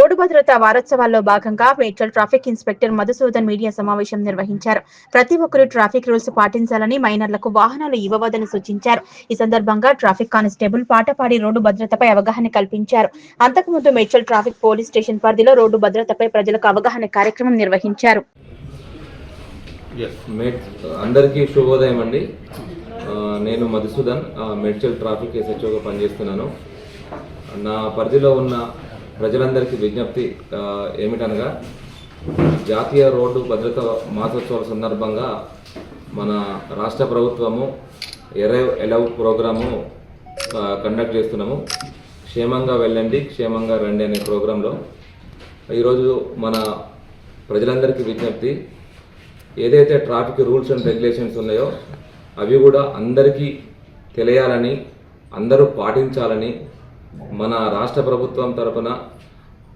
Road భద్రతా వారోత్సవాల్లో భాగంగా Medchal traffic inspector Madhusudan media సమావేశం నిర్వహించారు. ప్రతి ఒక్కరూ ట్రాఫిక్ రూల్స్ పాటించాలని మైనర్లకు వాహనాలు ఇవ్వవద్దని సూచించారు. ఈ సందర్భంగా ట్రాఫిక్ కానిస్టేబుల్ పాటపాడి రోడ్డు భద్రతపై అవగాహన కల్పించారు. అంతకుముందు మేడ్చల్ ట్రాఫిక్ పోలీస్ స్టేషన్ పరిధిలో రోడ్డు భద్రతపై ప్రజలకు అవగాహన కార్యక్రమం నిర్వహించారు. అందరికీ శుభోదయం అండి. నేను మధుసూదన్ మేడ్చల్ ట్రాఫిక్ ఎస్హెచ్ఓగా పనిచేస్తున్నాను. నా పరిధిలో ఉన్న ప్రజలందరికీ విజ్ఞప్తి ఏమిటనగా జాతీయ రోడ్డు భద్రత మాసోత్సవాల సందర్భంగా మన రాష్ట్ర ప్రభుత్వము ఎరైవ్ ఎలవ్ ప్రోగ్రాము కండక్ట్ చేస్తున్నాము. క్షేమంగా వెళ్ళండి క్షేమంగా రండి అనే ప్రోగ్రాంలో. ఈరోజు మన ప్రజలందరికీ విజ్ఞప్తి ఏదైతే ట్రాఫిక్ రూల్స్ అండ్ రెగ్యులేషన్స్ ఉన్నాయో అవి కూడా అందరికీ తెలియాలని అందరూ పాటించాలని మన రాష్ట్ర ప్రభుత్వం తరపున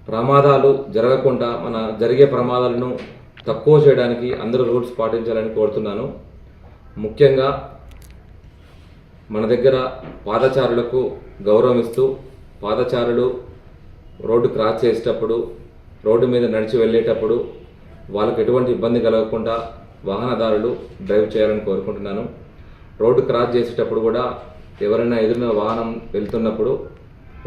ప్రమాదాలు జరగకుండా మన జరిగే ప్రమాదాలను తక్కువ చేయడానికి అందరూ రూల్స్ పాటించాలని కోరుతున్నాను. ముఖ్యంగా మన దగ్గర పాదచారులకు గౌరవం ఇస్తూ పాదచారులు రోడ్డు క్రాస్ చేసేటప్పుడు రోడ్డు మీద నడిచి వెళ్ళేటప్పుడు వాళ్ళకు ఎటువంటి ఇబ్బంది కలగకుండా వాహనదారులు డ్రైవ్ చేయాలని కోరుకుంటున్నాను. రోడ్డు క్రాస్ చేసేటప్పుడు కూడా ఎవరైనా ఎదురున వాహనం వెళ్తున్నప్పుడు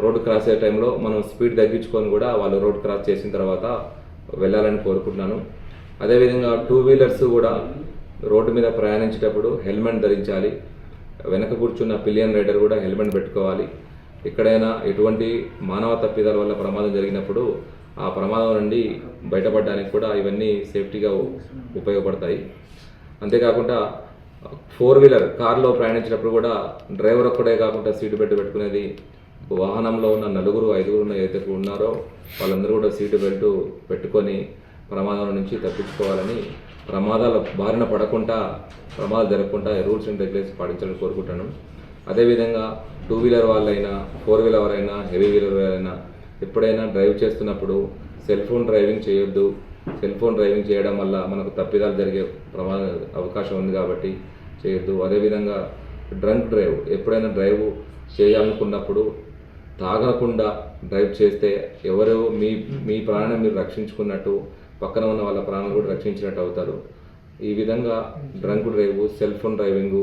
రోడ్డు క్రాస్ అయ్యే టైంలో మనం స్పీడ్ తగ్గించుకొని కూడా వాళ్ళు రోడ్ క్రాస్ చేసిన తర్వాత వెళ్ళాలని కోరుకుంటున్నాను. అదేవిధంగా టూ వీలర్స్ కూడా రోడ్డు మీద ప్రయాణించేటప్పుడు హెల్మెట్ ధరించాలి. వెనక కూర్చున్న పిలియన్ రైడర్ కూడా హెల్మెట్ పెట్టుకోవాలి. ఎక్కడైనా ఎటువంటి మానవ తప్పిదాల వల్ల ప్రమాదం జరిగినప్పుడు ఆ ప్రమాదం నుండి బయటపడడానికి కూడా ఇవన్నీ సేఫ్టీగా ఉపయోగపడతాయి. అంతేకాకుండా ఫోర్ వీలర్ కార్లో ప్రయాణించినప్పుడు కూడా డ్రైవర్ ఒక్కడే కాకుండా సీటు బెల్ట్ పెట్టుకునేది వాహనంలో ఉన్న నలుగురు ఐదుగురు ఏదైతే ఉన్నారో వాళ్ళందరూ కూడా సీటు బెల్ట్ పెట్టుకొని ప్రమాదం నుంచి తప్పించుకోవాలని ప్రమాదాల బారిన పడకుండా ప్రమాదాలు జరగకుండా రూల్స్ అండ్ రెగ్యులేషన్స్ పాటించాలని కోరుకుంటాను అదేవిధంగా టూ వీలర్ వాళ్ళైనా ఫోర్ వీలర్ వాళ్ళైనా హెవీ వీలర్ వాళ్ళైనా ఎప్పుడైనా డ్రైవ్ చేస్తున్నప్పుడు సెల్ ఫోన్ డ్రైవింగ్ చేయొద్దు. సెల్ ఫోన్ డ్రైవింగ్ చేయడం వల్ల మనకు తప్పిదాలు జరిగే ప్రమాద అవకాశం ఉంది కాబట్టి చేయొద్దు. అదేవిధంగా డ్రంక్ డ్రైవ్ ఎప్పుడైనా డ్రైవ్ చేయాలనుకున్నప్పుడు తాగకుండా డ్రైవ్ చేస్తే ఎవరు మీ మీ ప్రాణం మీరు రక్షించుకున్నట్టు పక్కన ఉన్న వాళ్ళ ప్రాణాలు కూడా రక్షించినట్టు అవుతారు. ఈ విధంగా drunk drive cell phone driving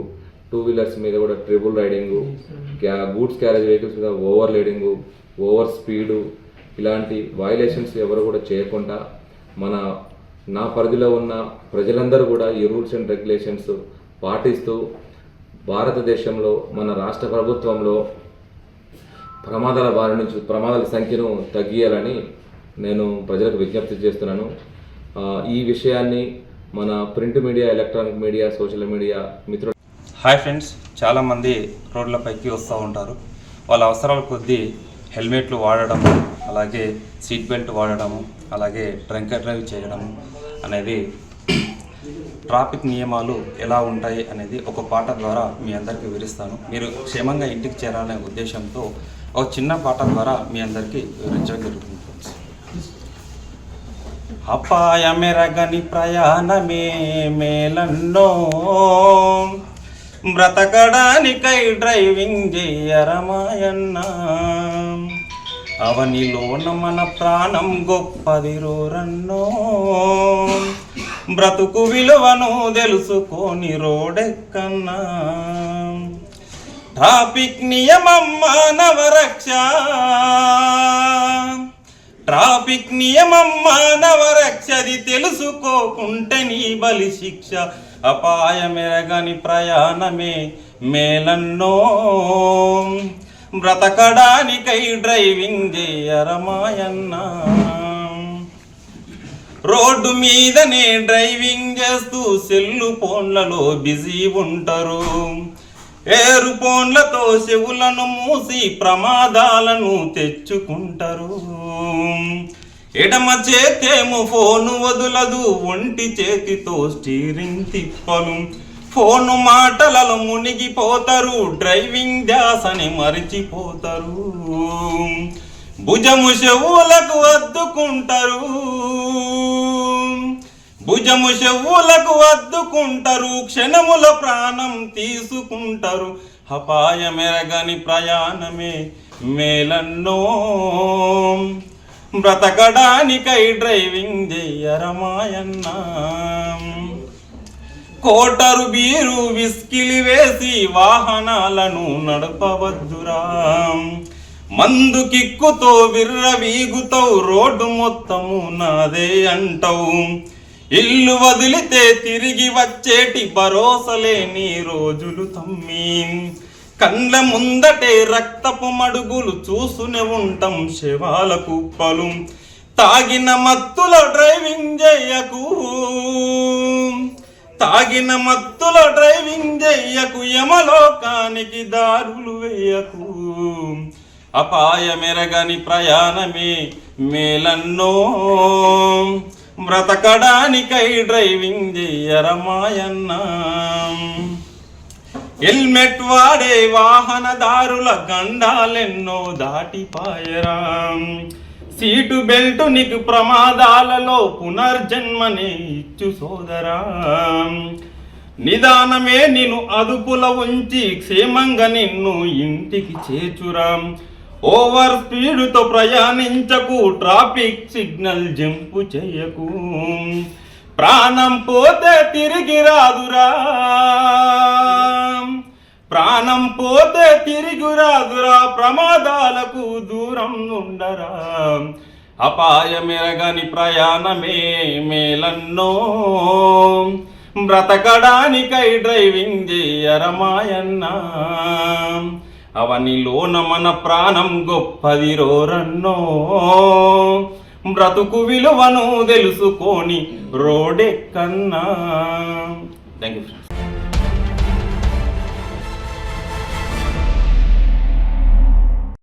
two wheelers మీద కూడా ట్రిబుల్ రైడింగు క్యా గూడ్స్ క్యారేజ్ వెహికల్స్ మీద ఓవర్ లీడింగు ఓవర్ స్పీడు ఇలాంటి వయలేషన్స్ ఎవరు కూడా చేయకుండా మన నా పరిధిలో ఉన్న ప్రజలందరూ కూడా ఈ రూల్స్ అండ్ రెగ్యులేషన్స్ పాటిస్తూ భారతదేశంలో మన రాష్ట్ర ప్రభుత్వంలో ప్రమాదాల బారి నుంచి ప్రమాదాల సంఖ్యను తగ్గియాలని నేను ప్రజలకు విజ్ఞప్తి చేస్తున్నాను. ఈ విషయాన్ని మన print media electronic media social media మిత్రులు హాయ్ ఫ్రెండ్స్ చాలామంది రోడ్లపైకి వస్తూ ఉంటారు. వాళ్ళ అవసరాల కొద్దీ హెల్మెట్లు వాడడం అలాగే సీట్ బెల్ట్ వాడడం అలాగే డ్రంక్ డ్రైవ్ చేయడం అనేది ట్రాఫిక్ నియమాలు ఎలా ఉంటాయి అనేది ఒక పాట ద్వారా మీ అందరికీ వివరిస్తాను. మీరు క్షేమంగా ఇంటికి చేరాలనే ఉద్దేశంతో ఒక చిన్న పాట ద్వారా మీ అందరికీ వివరించడం జరుగుతుంది ఫ్రెండ్స్. అపాయమెరగని ప్రయాణమే మేలన్నో బ్రతకడానికై డ్రైవింగ్ చెయ్యరమాయన్న అవనిలోన మన ప్రాణం గొప్పది రోరన్నో. బ్రతుకు విలువను తెలుసుకొని రోడెక్కన్నా. ట్రాఫిక్ నియమం మానవరక్ష ట్రాఫిక్ నియమం మానవరక్షది తెలుసుకోకుంటే నీ బలి శిక్ష. అపాయమెరగని ప్రయాణమే మేలన్నో. బ్రతకడానికై డ్రైవింగ్ చేయరమాయన్నా రోడ్డు మీదనే డ్రైవింగ్ చేస్తూ సెల్లు ఫోన్లలో బిజీ ఉంటారు. ఏరు ఫోన్లతో చెవులను మూసి ప్రమాదాలను తెచ్చుకుంటారు. ఎడమ చేతేమో ఫోను వదులదు ఒంటి చేతితో స్టీరింగ్ తిప్పలు. ఫోను మాటలలో మునిగిపోతారు డ్రైవింగ్ ధ్యాసని మరిచిపోతారు. భుజము చెవులకు అద్దుకుంటారు. భుజము చెవులకు వద్దుకుంటారు క్షణముల ప్రాణం తీసుకుంటారు. అపాయమెరగని ప్రయాణమే మేలన్నో. బ్రతకడానికై డ్రైవింగ్ చెయ్యరమాయన్నా కోటరు బీరు విస్కిలి వేసి వాహనాలను నడపవద్దురా. మందు కిక్కుతో విర్ర వీగుతావు రోడ్డు మొత్తము నాదే అంటావు ఇల్లు వదిలితే తిరిగి వచ్చేటి భరోసలేని రోజులు తమ్మి. కండ్ల ముందటే రక్తపు మడుగులు చూసునే ఉంటాం శవాల కుప్పలు తాగిన మత్తులో డ్రైవింగ్ చేయకు తాగిన మత్తులో డ్రైవింగ్ చెయ్యకు యమలోకానికి దారులు వేయకు. అపాయమెరగని ప్రయాణమే మేలన్నో. బ్రతకడానికై డ్రైవింగ్ చెయ్యరమాయన్న హెల్మెట్ వాడే వాహనదారుల గండాలెన్నో దాటిపాయరా. సీటు బెల్ట్ నీకు ప్రమాదాలలో పునర్జన్మనే ఇచ్చు సోదరా. నిదానమే నిన్ను అదుపుల ఉంచి క్షేమంగా నిన్ను ఇంటికి చేచురాం ఓవర్ స్పీడుతో ప్రయాణించకు ట్రాఫిక్ సిగ్నల్ జంపు చేయకు. ప్రాణం పోతే తిరిగి రాదురా. ప్రాణం పోతే తిరిగి రాదురా ప్రమాదాలకు దూరం ఉండరా. అపాయమెరగని ప్రయాణమే మేలన్నో. బ్రతకడానికై డ్రైవింగ్ చేయరమాయన్నా అవనిలోన మన ప్రాణం గొప్పది రోరన్నో బ్రతుకు విలువను తెలుసుకొని రోడెక్కన్నా. Thank you